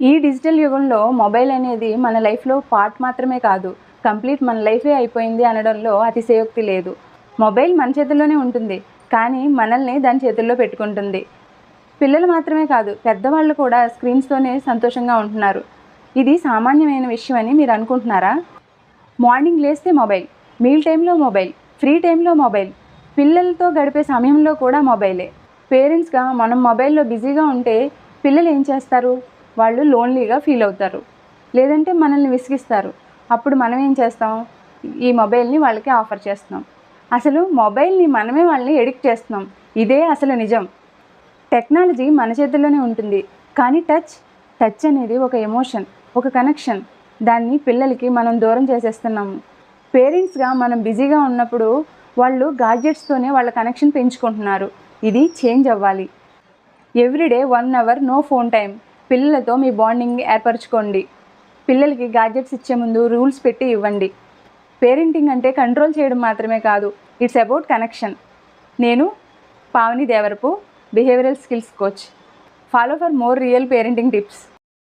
ఈ డిజిటల్ యుగంలో మొబైల్ అనేది మన లైఫ్లో పార్ట్ మాత్రమే కాదు కంప్లీట్ మన లైఫే అయిపోయింది అనడంలో అతిశయోక్తి లేదు. మొబైల్ మన చేతుల్లోనే ఉంటుంది కానీ మనల్ని దాని చేతుల్లో పెట్టుకుంటుంది. పిల్లలు మాత్రమే కాదు పెద్దవాళ్ళు కూడా స్క్రీన్స్తోనే సంతోషంగా ఉంటున్నారు. ఇది సామాన్యమైన విషయం అని మీరు అనుకుంటున్నారా? మార్నింగ్ లేస్తే మొబైల్ మీల్ టైంలో మొబైల్ ఫ్రీ టైంలో మొబైల్ పిల్లలతో గడిపే సమయంలో కూడా మొబైలే. పేరెంట్స్గా మనం మొబైల్లో బిజీగా ఉంటే పిల్లలు ఏం చేస్తారు? వాళ్ళు లోన్లీగా ఫీల్ అవుతారు. లేదంటే మనల్ని విసిగిస్తారు. అప్పుడు మనం ఏం చేస్తాం? ఈ మొబైల్ని వాళ్ళకి ఆఫర్ చేస్తున్నాం. అసలు మొబైల్ని మనమే వాళ్ళని ఎడిక్ట్ చేస్తున్నాం. ఇదే అసలు నిజం. టెక్నాలజీ మన చేతుల్లోనే ఉంటుంది. కానీ టచ్ టచ్ అనేది ఒక ఎమోషన్ ఒక కనెక్షన్. దాన్ని పిల్లలకి మనం దూరం చేసేస్తున్నాము. పేరెంట్స్గా మనం బిజీగా ఉన్నప్పుడు వాళ్ళు గాడ్జెట్స్తోనే వాళ్ళ కనెక్షన్ పెంచుకుంటున్నారు. ఇది చేంజ్ అవ్వాలి. Everyday one hour no phone time పిల్లలతో మీ బాండింగ్ ఏర్పరచుకోండి. పిల్లలకి గాడ్జెట్స్ ఇచ్చే ముందు రూల్స్ పెట్టి ఇవ్వండి. పేరెంటింగ్ అంటే కంట్రోల్ చేయడం మాత్రమే కాదు ఇట్స్ అబౌట్ కనెక్షన్ నేను Pavani Devarapu behavioural skills coach follow for more real parenting tips